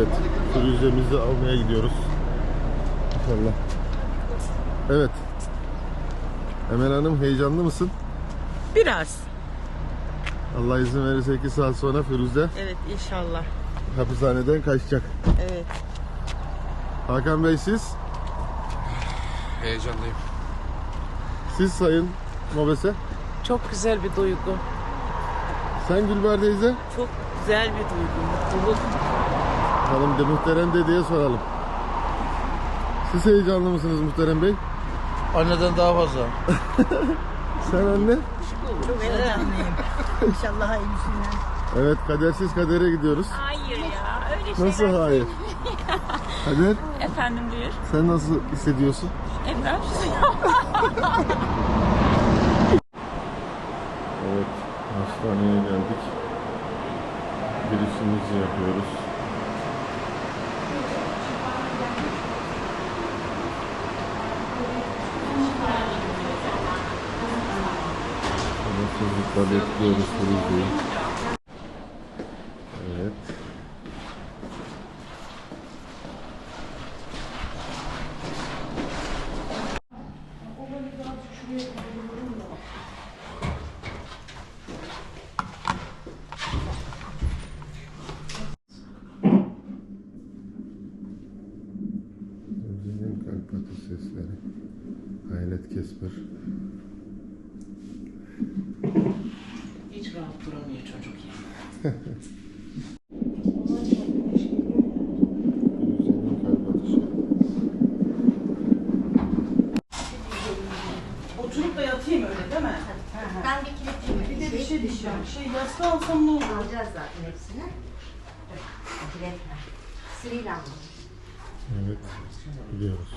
Evet, Firuzemizi almaya gidiyoruz. İnşallah. Evet. Emel Hanım heyecanlı mısın? Biraz. Allah izin verirse 2 saat sonra Firuze Evet inşallah. hapishaneden kaçacak. Evet. Hakan Bey siz? Heyecanlıyım. Siz sayın Mobese. Çok güzel bir duygu. Sen Gülber teyze. Çok güzel bir duygu. Mutluluk. Hanım de muhterem dedeye soralım. Siz heyecanlı mısınız muhterem bey? Anneden daha fazla. Sen anne? Çok heyecanlıyım. İnşallah hayırlısıyla. Evet kadersiz kadere gidiyoruz. Hayır ya öyle şeyler. Nasıl hayır? Kader Efendim buyur. sen nasıl hissediyorsun? Emrah. Evet hastaneye geldik. Girişimizi yapıyoruz. Sabırsızlıkla bekliyoruz Firuze'yi. Evet. Firuze'nin kalp atış sesleri. Hayret Kesper. Oturup da yatayım öyle değil mi? Ben bir kilit Bir de bir şey diyeceğim. Şey yastığı alsam ne olur? Alacağız zaten hepsini. Kiletler. Sivil aldım. Evet. Biliyoruz.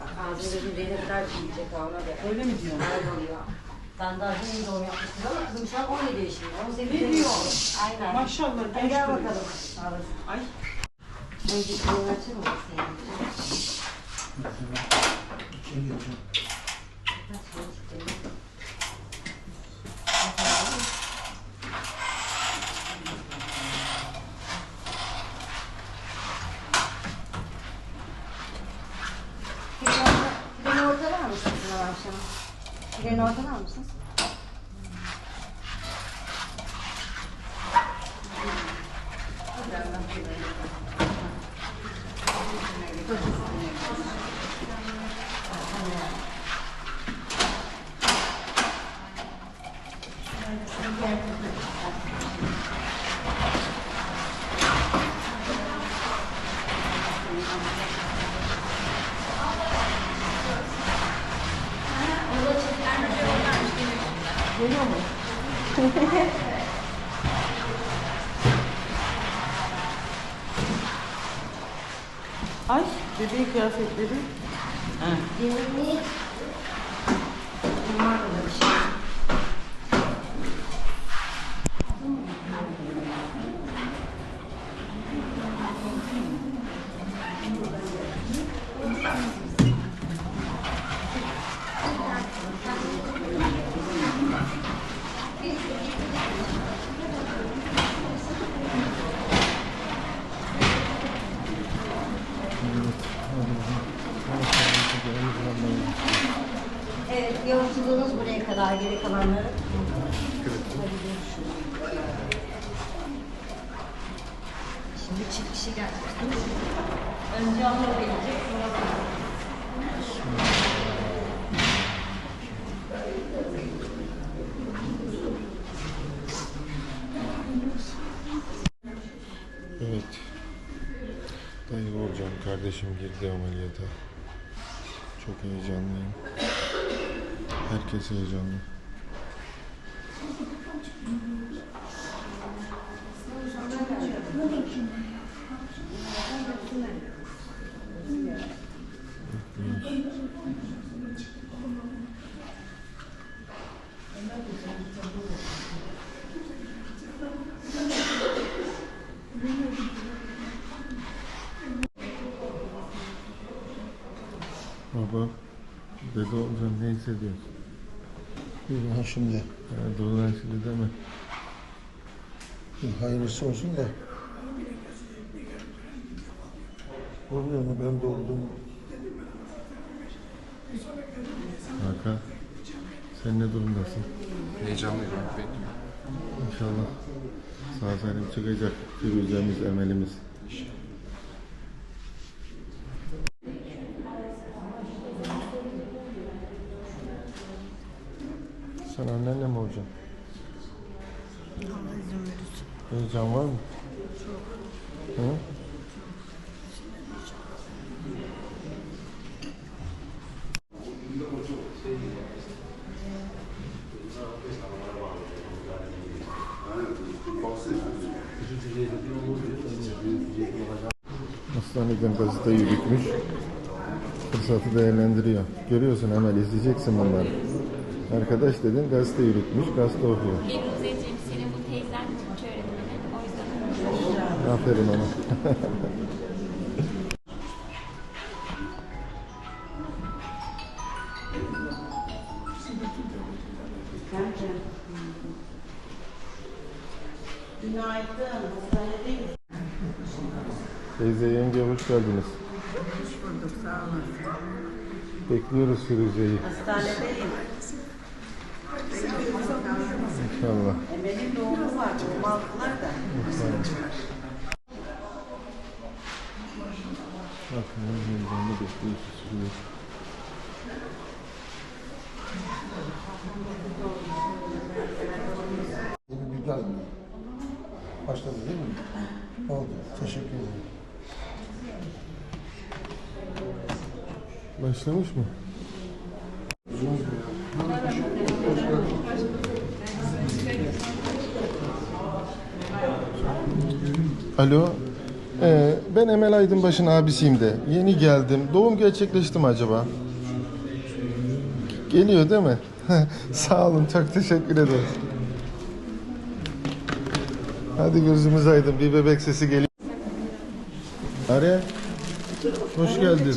Bak ağzını rene kadar ha ona göre. Öyle mi diyorsun? Öyle oluyor. Ben daha yeni doğum yapmıştım ama kızım şu an 17 yaşında. 18 Ne diyor? Aynen. Maşallah Hadi gel bakalım. Ay Önce kilini açır mısın senin? Freni ortadan mısın Sınav akşamı? Ay bebeğin kıyafetleri. Gelinliği. Bunlar da bir şey. Evet, yolculuğunuz buraya kadar geri kalanları. Şimdi çift kişi mi? Önce Anadolu gelecek. Evet. Dayı olacağım. Kardeşim girdi ameliyata. Çok heyecanlıyım. Herkes heyecanlı. Baba, dede olacaksın ne hissediyorsun? Ha şimdi. Ha, Dur lan şimdi deme. Hayırlısı olsun da. Oluyor mu ben de oldum. Hakan. Sen ne durumdasın? Heyecanlıyım. Bekliyorum. İnşallah sağ salim çıkacak yürüyeceğimiz emelimiz. Sen annenle mi olacaksın? Allah izin verirse. Heyecan var mı? Çok. Hı? Hastaneden gazete yürütmüş. Fırsatı değerlendiriyor. Görüyorsun Emel izleyeceksin bunları. Arkadaş dedin gazete yürütmüş, gazete okuyor. Firuzeciğim senin bu teyzen Türkçe öğretmeni. O yüzden Aferin ona. Teyze yenge hoş geldiniz. Hoş bulduk sağ olasın. Bekliyoruz Firuze'yi. Hastanedeyim. İnşallah. Emel'in doğumu var. Doğum aldılar da. Bakın heyecanlı bekliyoruz Firuze. Güzel. Başladı değil mi? Oldu. Teşekkür ederim. Başlamış mı? Alo. Ee, ben Emel Aydınbaş'ın abisiyim de. Yeni geldim. Doğum gerçekleşti mi acaba? Geliyor değil mi? Sağ olun. Çok teşekkür ederim. Hadi gözümüz aydın. Bir bebek sesi geliyor. Arya. Hoş geldin.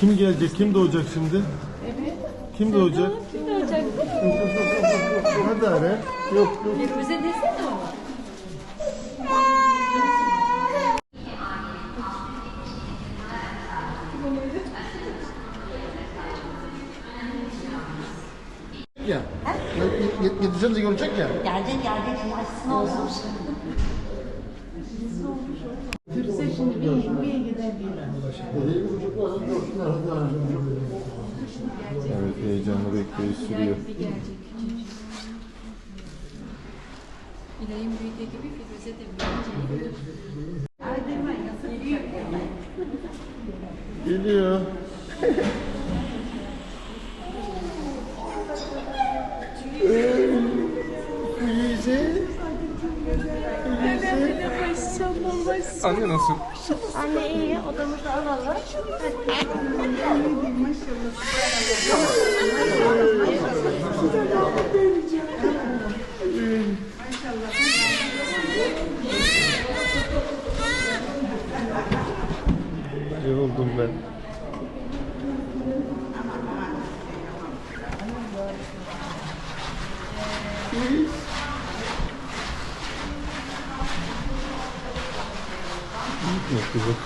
Kim gelecek? Kim doğacak şimdi? Evet. Kim doğacak? Kim doğacak? Hadi Arya. Yok yok. Firuze desene ama. Ya. Gideceğiz de görecek ya. Gelecek gelecek. Aşısını olmuş. Evet heyecanlı bekleyiş sürüyor. İlay'ın büyüdüğü gibi Firuze de büyüyecek. Geliyor. Anne nasıl? Anne iyi. Odamızda alalım. Yoruldum ben. Kızım.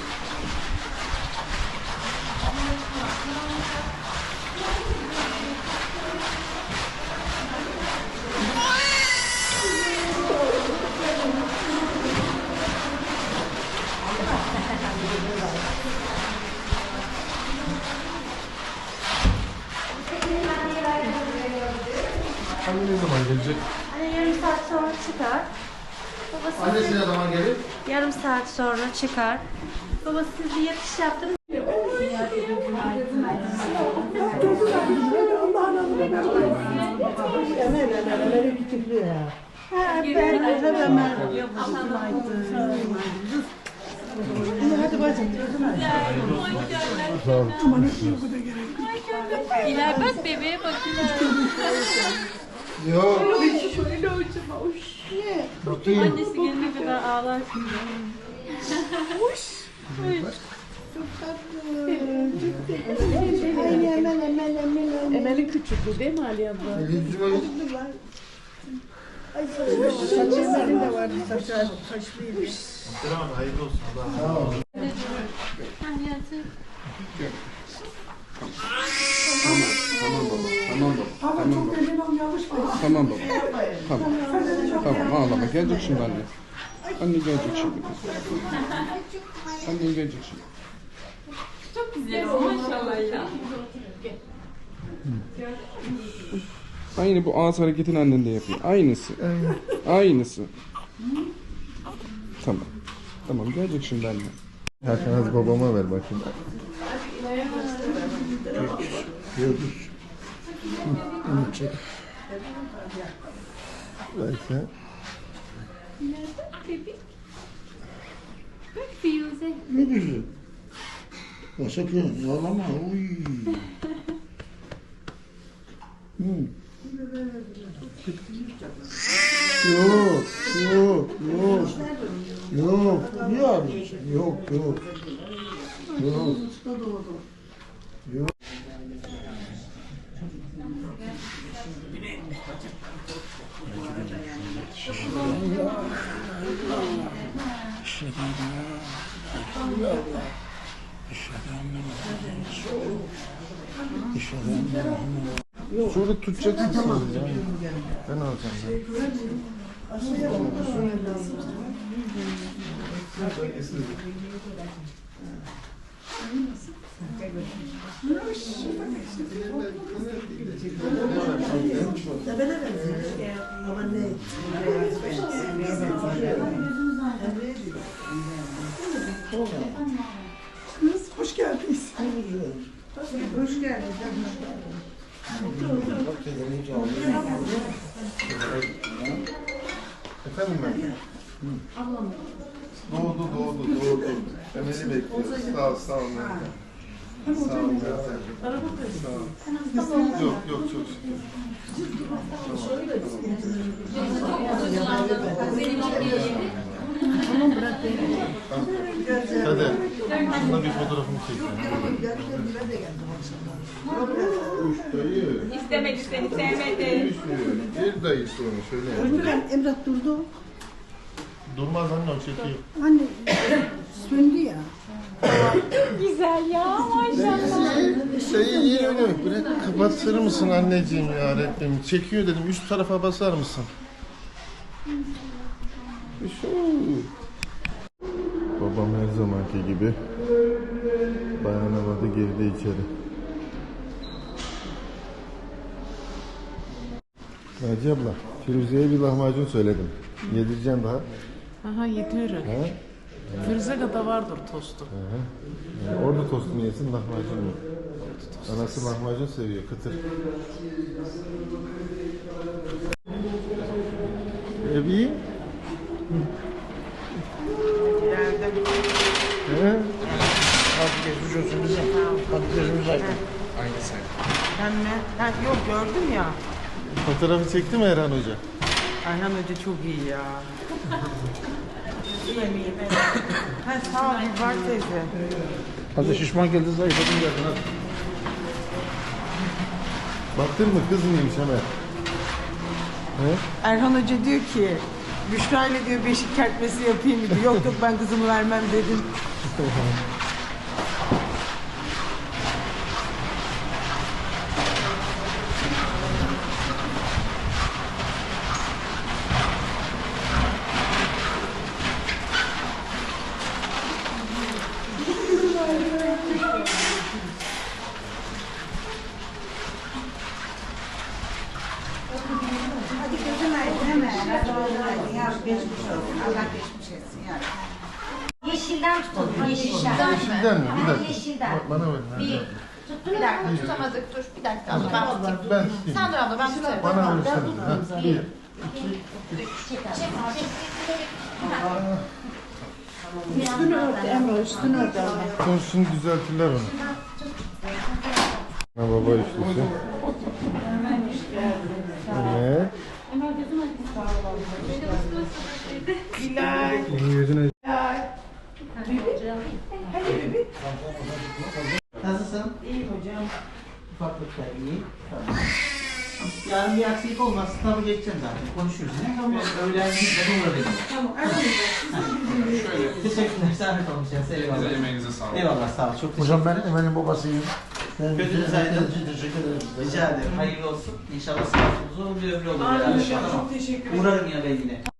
Anne ne zaman gelecek? Anne yarım saat sonra çıkar. Babası Annesi ne zaman gelir? yarım saat sonra çıkar. Baba siz bir yatış yaptınız. Emel Emel Emel'in küçüklüğü ya. Ha, ben hep Emel. İyi hadi bacım. İlay bak bebeğe bakıyor. Yok. Annesi gelene kadar ağlar. Aynı Emel Emel Emel. Emel'in küçüklüğü değil mi Ali abla? Ay saçı Saçı Emel'in de var. Saçları saçlar taşlıydı. Selam hayırlı olsun. Sağ ol. Tamam Tamam baba. Tamam. Tamam ağlama. Gelecek şimdi anne. Anne gelecek şimdi. Anne gelecek şimdi. Aynı bu ağız hareketini annen de yapıyor. Aynısı. Aynısı. Tamam. Tamam gelecek şimdi anne. Hakan hadi babama ver bakayım. Onu çek. Verse. Bak Firuze. Ne güzel. Ya sakın ağlama. Uy. Hmm. Yok, yok, yok. Yok, niye ağlıyorsun? Yok, yok. Yok. Şöyle tutacaksın ya. Ben alacağım. Ama ne? Kız hoş geldiniz. Hoş geldiniz. Efendim ben? Doğdu, doğdu, doğdu. Emel'i bekliyoruz. Sağ ol, sağ ol. Sağ ol. Sağ ol. Yok, yok, çok şükür. Hadi. Şuna bir fotoğrafımı dayı. İstemedi seni sevmedi. Bir dayısı onu şöyle. Emrah durdu. Durmaz anne o çekiyor. Anne söndü ya. Güzel ya maşallah. Şeyi iyi öyle bırak kapatır mısın anneciğim ya öğretmenim. Çekiyor dedim üst tarafa basar mısın? Şu. Babam her zamanki gibi dayanamadı girdi içeri. Naci abla, Firuze'ye bir lahmacun söyledim. Yedireceğim daha. Aha yediyorum. Ha? Firuze kadar vardır tostu. Yani orada tost mu yesin, lahmacun mu? Anası lahmacun seviyor, kıtır. Ebi? He? Hadi geçmiş olsun bize. Hadi gözümüz aydın. Aynısı. Ben mi? Ha, yok gördüm ya. Fotoğrafı çekti mi Erhan Hoca? Ayhan Hoca çok iyi ya. Ha, sağ ol İlber teyze. Hadi şişman geldi zayıfladın geldin hadi. Baktın mı kız mıymış hemen? He? Erhan Hoca diyor ki Büşra ile diyor beşik kertmesi yapayım diyor. Yok yok ben kızımı vermem dedim. Hadi gözün aydın hemen. Hadi gözün aydın. Ya geçmiş olsun. Allah geçmiş etsin ya. Yeşilden tutalım. Yeşilden. Yeşilden mi? Bir Ha, dakika. Yeşilden. Ba- Bana ver. hadi. Bir. Tuttu bir dakika tutamadık. Dur bir dakika. Abla ben tutayım. Ben tutayım. Sen dur abla ben tutarım. Bana. Ha, bir. Abi. Çek. Üstünü ört Emrah üstünü ört. Sonra şimdi düzeltirler onu. Ha baba üçlüsü. Evet. Bunun yüzüne Nasılsın? İyi hocam. Ufaklıkta iyi. Tamam. Yarın bir aksilik olmaz. Sınavı geçeceğim zaten. Konuşuruz. Tamam. Öğlen gitmeden uğrarım. Tamam aramayacağız. Teşekkürler. Zahmet olmuş ya. Eyvallah. Emeğinize sağlık. Eyvallah sağ ol. Çok teşekkür Hocam ben Emel'in babasıyım. Ben Gözünüz aydın. Teşekkür ederim. Rica ederim. Hayırlı olsun. İnşallah sınavınız uzun bir ömrü olur. Amin. Tamam. Çok teşekkür ederim. Uğrarım ya ben yine.